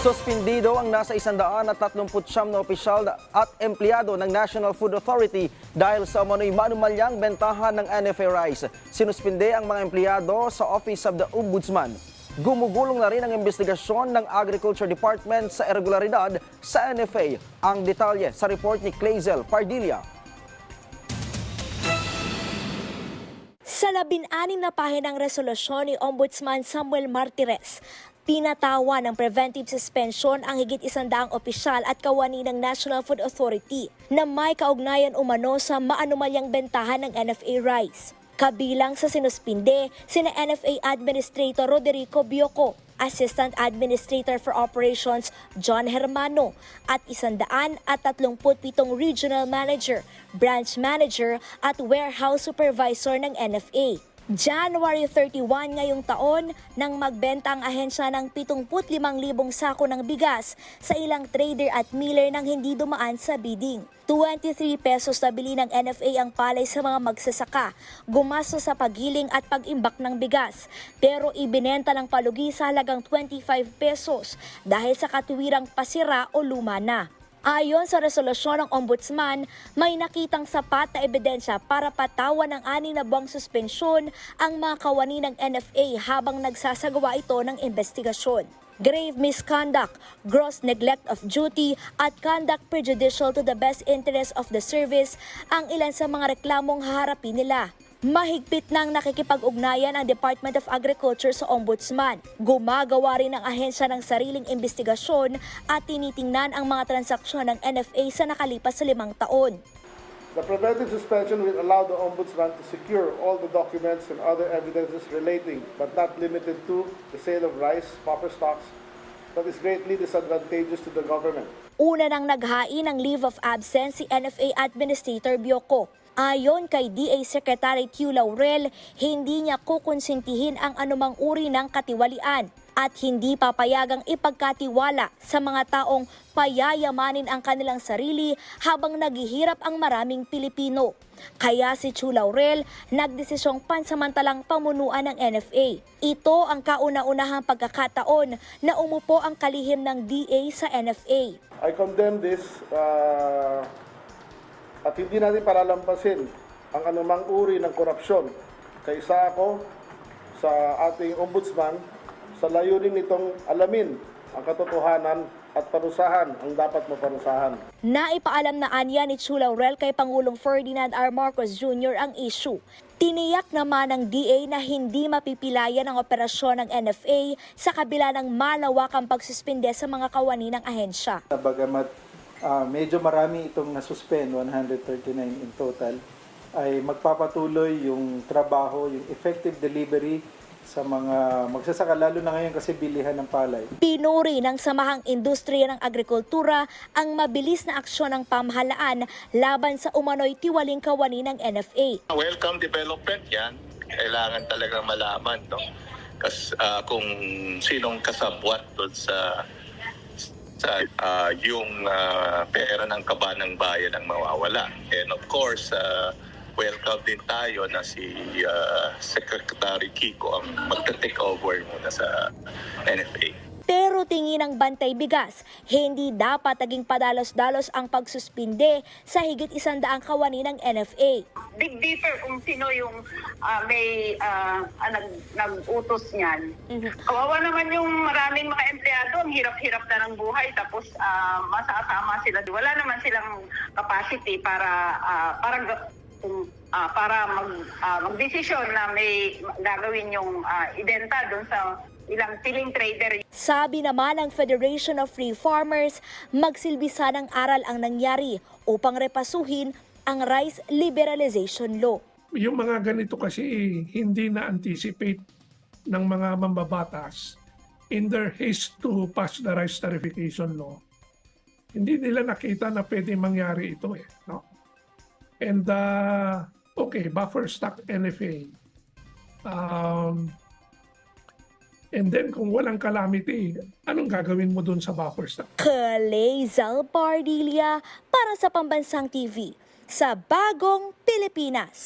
Suspindido ang nasa 139 na opisyal at empleyado ng National Food Authority dahil sa umano'y manumalyang bentahan ng NFA rice. Sinuspinde ang mga empleyado sa Office of the Ombudsman. Gumugulong na rin ang investigasyon ng Agriculture Department sa irregularidad sa NFA. Ang detalye sa report ni Clazel Pardilla. Sa labing-anim na pahinang resolusyon ni Ombudsman Samuel Martires, pinatawa ng preventive suspension ang higit isandaang opisyal at kawani ng National Food Authority na may kaugnayan umano sa maanumalyang bentahan ng NFA rice. Kabilang sa sinuspinde, sina NFA Administrator Roderico Bioco, Assistant Administrator for Operations John Hermano at isandaan at tatlumput pitong Regional Manager, Branch Manager at Warehouse Supervisor ng NFA. January 31 ngayong taon nang magbenta ang ahensya ng 75,000 sako ng bigas sa ilang trader at miller nang hindi dumaan sa bidding. 23 pesos na bili ng NFA ang palay sa mga magsasaka, gumasto sa paghiling at pag-imbak ng bigas. Pero ibinenta ng palugi sa halagang 25 pesos dahil sa katuwirang pasira o luma na. Ayon sa resolusyon ng Ombudsman, may nakitang sapat na ebidensya para patawan ng ani na buwang suspensyon ang mga kawani ng NFA habang nagsasagawa ito ng investigasyon. Grave misconduct, gross neglect of duty, at conduct prejudicial to the best interest of the service ang ilan sa mga reklamong haharapin nila. Mahigpit nang nakikipag-ugnayan ang Department of Agriculture sa Ombudsman. Gumagawa rin ang ahensya ng sariling investigasyon at tinitingnan ang mga transaksyon ng NFA sa nakalipas sa limang taon. The preventive suspension will allow the Ombudsman to secure all the documents and other evidences relating, but not limited to, the sale of rice, proper stocks, that is greatly disadvantageous to the government. Una nang naghain ng leave of absence si NFA Administrator Bioco. Ayon kay DA Secretary Q. Laurel, hindi niya kukonsintihin ang anumang uri ng katiwalian at hindi papayagang ipagkatiwala sa mga taong payayamanin ang kanilang sarili habang naghihirap ang maraming Pilipino. Kaya si Chu Laurel nagdesisyong pansamantalang pamunuan ng NFA. Ito ang kauna-unahang pagkakataon na umupo ang kalihim ng DA sa NFA. I condemn this uh, at hindi natin palalampasin ang anumang uri ng korupsyon. Kaisa ako sa ating ombudsman sa layunin nitong alamin ang katotohanan at parusahan ang dapat maparusahan. Naipaalam na anya ni Chu Laurel kay Pangulong Ferdinand R. Marcos Jr. ang issue. Tiniyak naman ng DA na hindi mapipilayan ang operasyon ng NFA sa kabila ng malawakang pagsuspinde sa mga kawani ng ahensya. Bagamat ah, medyo marami itong nasuspend, 139 in total, ay magpapatuloy yung trabaho, yung effective delivery sa mga magsasaka, lalo na ngayon kasi bilihan ng palay. Pinuri ng Samahang Industriya ng Agrikultura ang mabilis na aksyon ng pamahalaan laban sa umano'y tiwaling kawani ng NFA. welcome development yan. Kailangan talaga malaman, no? Kas, ah, kung sinong kasabwat doon sa sa ah, yung ah, pera ng kaba ng bayan ang mawawala. And of course, ah, welcome din tayo na si ah, Secretary Kiko ang magta-take over muna sa NFA. Pero tingin ng Bantay Bigas, hindi dapat naging padalos-dalos ang pagsuspinde sa higit isandaang kawani ng NFA. dig deeper kung sino yung ah, may ah, ah, nag, nag-utos niyan. Kawawa naman yung maraming mga empleyado, ang hirap-hirap na ng buhay tapos ah, masasama sila. Wala naman silang capacity para para ga- kung, ah, para mag ah, magdesisyon na may gagawin yung ah, identa doon sa ilang piling trader Sabi naman ng Federation of Free Farmers, magsilbisa ng aral ang nangyari upang repasuhin ang rice liberalization law. yung mga ganito kasi hindi na-anticipate ng mga mambabatas in their haste to pass the rice tarification law. Hindi nila nakita na pwede mangyari ito eh. No? And uh, okay, buffer stock NFA. Um, and then kung walang calamity, anong gagawin mo dun sa buffer stock? Kalezal Pardilla para sa Pambansang TV sa Bagong Pilipinas.